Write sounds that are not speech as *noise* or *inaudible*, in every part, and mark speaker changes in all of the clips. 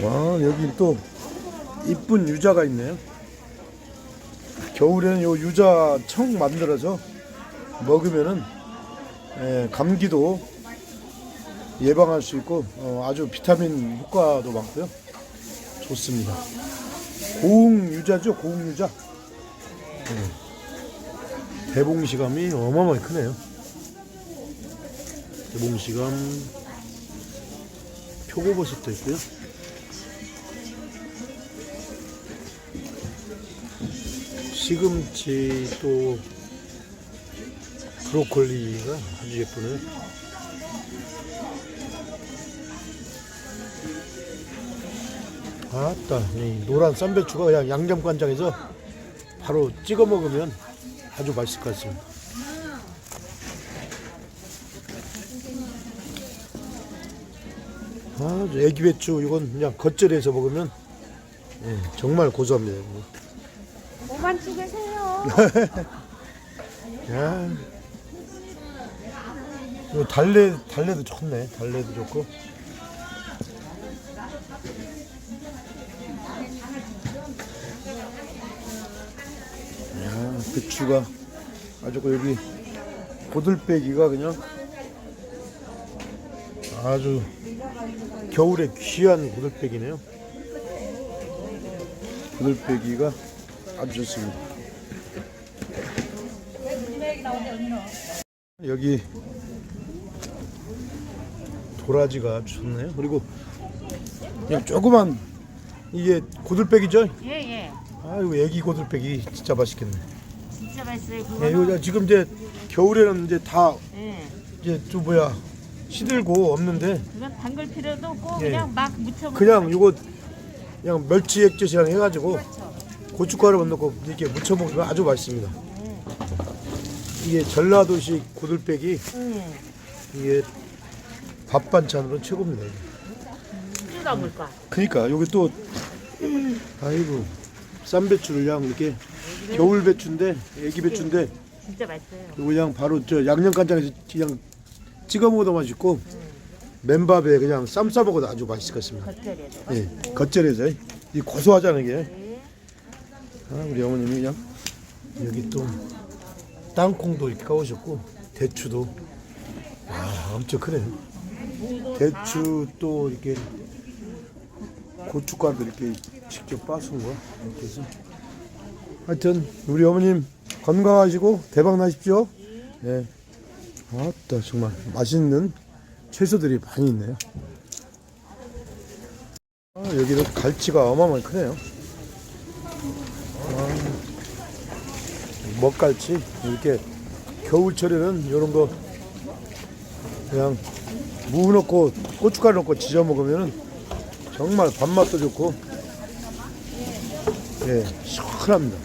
Speaker 1: 와 여기 또 이쁜 유자가 있네요. 겨울에는 요 유자 청 만들어서 먹으면은 예, 감기도 예방할 수 있고 어, 아주 비타민 효과도 많고요. 좋습니다. 고흥 유자죠, 고흥 유자. 예. 대봉시감이 어마어마하게 크네요. 대봉시감 표고버섯도 있고요. 시금치 또 브로콜리가 아주 예쁘네요. 아따, 이 노란 쌈배추가 그냥 양념간장에서 바로 찍어 먹으면 아주 맛있을 것 같습니다. 아, 저 애기 배추 이건 그냥 겉절이해서 먹으면 예, 정말 고소합니다.
Speaker 2: 뭐만 찍으세요. *laughs*
Speaker 1: 야. 이거 달래 달래도 좋네. 달래도 좋고. 야, 배추가 아주 그 여기 고들빼기가 그냥 아주 겨울에 귀한 고들빼기네요. 고들빼기가 아주 좋습니다. 여기 도라지가 좋네요. 그리고 그냥 조그만 이게 고들빼기죠?
Speaker 2: 예, 예.
Speaker 1: 아이고 애기 고들빼기 진짜 맛있겠네.
Speaker 2: 진짜 맛있어요.
Speaker 1: 예,
Speaker 2: 그거는.
Speaker 1: 이거 지금 이제 겨울에는 이제 다
Speaker 2: 예.
Speaker 1: 이제 좀 뭐야 시들고 없는데
Speaker 2: 그건 담글 필요도 없고
Speaker 1: 예.
Speaker 2: 그냥 막 무쳐
Speaker 1: 그냥 이거 그냥 멸치 액젓이랑 해가지고 고춧가루 만 넣고 이렇게 무쳐 먹으면 아주 맛있습니다. 이게 전라도식 고들빼기
Speaker 2: 응.
Speaker 1: 이게 밥 반찬으로 최고입니다. 이게.
Speaker 2: 뜯어 물까.
Speaker 1: 그러니까 여기 또 아이고 쌈배추를 그냥 이렇게 겨울 배추인데 애기 배추인데
Speaker 2: 진짜 맛있어요.
Speaker 1: 이거 그냥 바로 저 양념 간장에서 그냥 찍어 먹어도 맛있고 맨밥에 그냥 쌈 싸 먹어도 아주 맛있을 것 같습니다.
Speaker 2: 겉절이에도.
Speaker 1: 예, 겉절이죠. 이 고소하잖아요 이게.
Speaker 2: 예.
Speaker 1: 아, 우리 어머님이 그냥 여기 또 땅콩도 이렇게 까오셨고 대추도 와 엄청 크네요. 대추 또 이렇게 고춧가루 이렇게 직접 빠순 거 이렇게 해서 하여튼 우리 어머님 건강하시고 대박 나십시오. 예. 아따 정말 맛있는 채소들이 많이 있네요. 아, 여기도 갈치가 어마어마하게 크네요. 먹갈치 이렇게 겨울철에는 이런 거 그냥 무 넣고 고춧가루 넣고 지져 먹으면은 정말 밥맛도 좋고 예 시원합니다.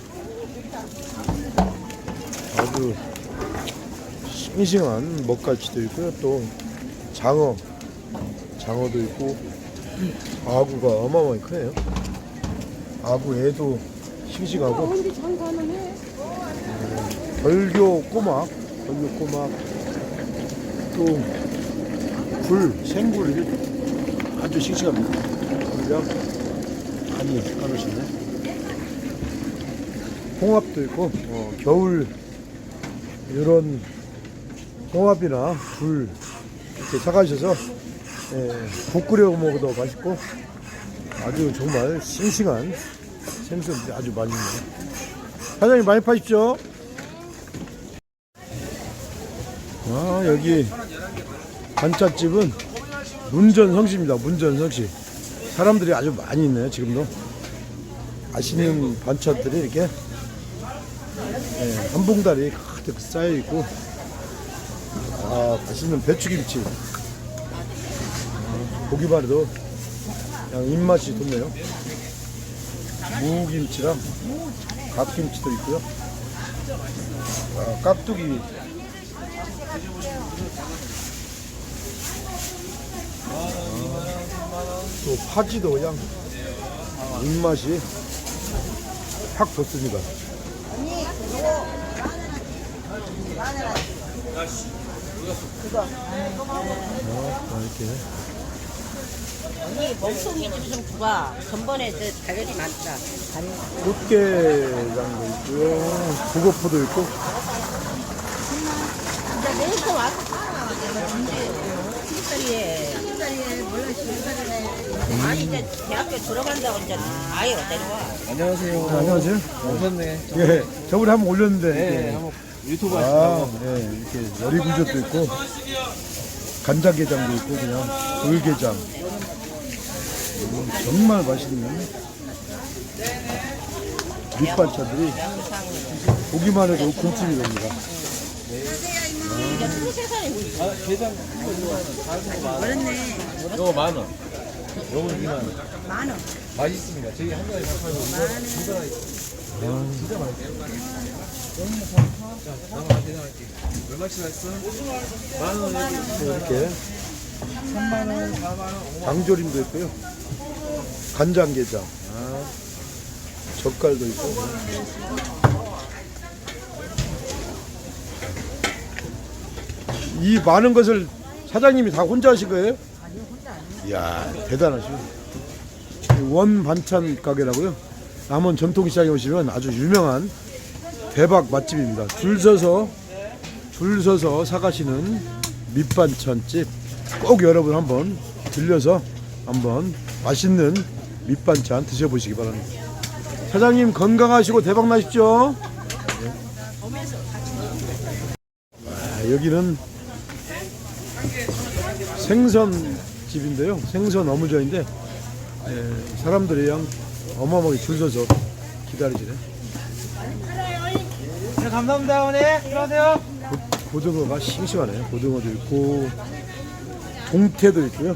Speaker 1: 아주 싱싱한 먹갈치도 있고요 또 장어 장어도 있고 아구가 어마어마하게 크네요. 아구 애도 싱싱하고 벌교 꼬막, 벌교 꼬막, 또 굴, 생굴 이게 아주 싱싱합니다. 그냥 많이 까놓으시네. 홍합도 있고 어, 겨울 이런 홍합이나 굴 이렇게 사가셔서 예, 국 끓여 먹어도 맛있고 아주 정말 싱싱한 생선들이 아주 많이 있네요. 사장님 많이 파십시오. 아 여기 반찬집은 문전성시입니다. 문전성시. 사람들이 아주 많이 있네요. 지금도 맛있는 반찬들이 이렇게 예, 한 봉다리 가득 쌓여 있고 아 맛있는 배추김치 아, 보기만 해도 그냥 입맛이 돋네요. 무김치랑 갓김치도 있고요. 아, 깍두기 또 파지도 그냥 입맛이 확 돋습니다. 어, 이렇게
Speaker 3: 언니 멍송이 좀 좀 줘봐. 전번에 저 자격이 많다.
Speaker 1: 꽃게장도 있고요. 북어포도 있고.
Speaker 3: 진짜 내일도 와서 사. 내가 준비해요. 7살이에. 7살이에 몰라 7살이네. 아니 이제 대학교 들어간다고 이제 아예 내려와.
Speaker 4: 안녕하세요.
Speaker 1: 네, 안녕하세요.
Speaker 4: 오셨네.
Speaker 1: 예, 저번에 한번 올렸는데.
Speaker 4: 네,
Speaker 1: 이렇게.
Speaker 4: 한번 유튜브
Speaker 1: 아,
Speaker 4: 하시다고.
Speaker 1: 예, 이렇게 머리구젓도 있고, 간장게장도 있고, 그냥 돌게장. 음, 정말 맛있는 밑반찬들이 보기만 해도 군침이 됩니다.
Speaker 3: 이제 23살이
Speaker 4: 아, 계산
Speaker 3: 어렸네.
Speaker 4: 이거 만 원. 요거 2만 원.
Speaker 3: 만 원.
Speaker 4: 맛있습니다. 저희 한 가지 다 팔고 이거 진짜 맛있어요. 진짜 맛있어요. 자, 나만 대단할게. 얼마씩 했어? 만 원.
Speaker 1: 이렇게
Speaker 4: 3만 원, 4만 원, 5만 원.
Speaker 1: 장조림도 있고요. 간장게장. 아, 젓갈도 있고. 이 많은 것을 사장님이 다 혼자 하신 거예요? 아니요, 혼자 아니요. 이야, 대단하시고. 원 반찬 가게라고요. 남원 전통시장에 오시면 아주 유명한 대박 맛집입니다. 줄 서서 줄 서서 사가시는 밑반찬집 꼭 여러분 한번 들려서 한번 맛있는 밑반찬 드셔보시기 바랍니다. 사장님 건강하시고 대박 나십시오. 네. 아, 여기는 생선 집인데요. 생선 어무저인데 예, 사람들이 그냥 어마어마하게 줄 서서 기다리시네.
Speaker 4: 네, 감사합니다, 어머니. 들어가세요.
Speaker 1: 고- 고등어가 싱싱하네요. 고등어도 있고 동태도 있고요.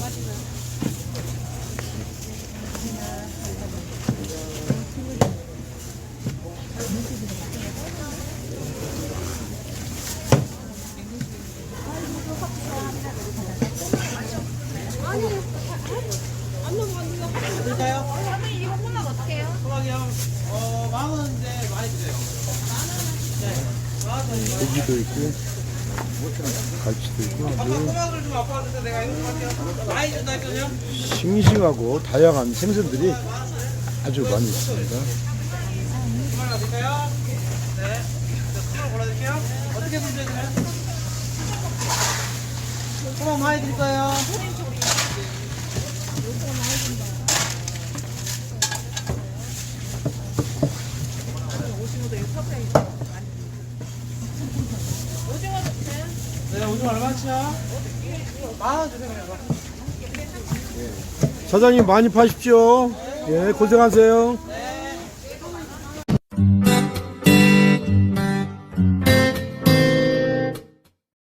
Speaker 4: 드릴까요?
Speaker 5: 어머니 이거 혼납 어떻게 해요?
Speaker 4: 소박이요. 어, 만 원인데 많이 주세요.
Speaker 1: 고기도 있고 갈치도 있고 아주
Speaker 4: 소박을 좀 아빠 한테 내가 이거 할게요. 많이 준다 했거든요.
Speaker 1: 싱싱하고 다양한 생선들이 아주 많이 있습니다.
Speaker 4: 드릴까요? 네. 자, 소박 골라드릴게요. 어떻게 준비해드려요? 소박 많이 드릴 거예요. 네.
Speaker 1: 사장님 많이 파십시오. 예, 고생하세요.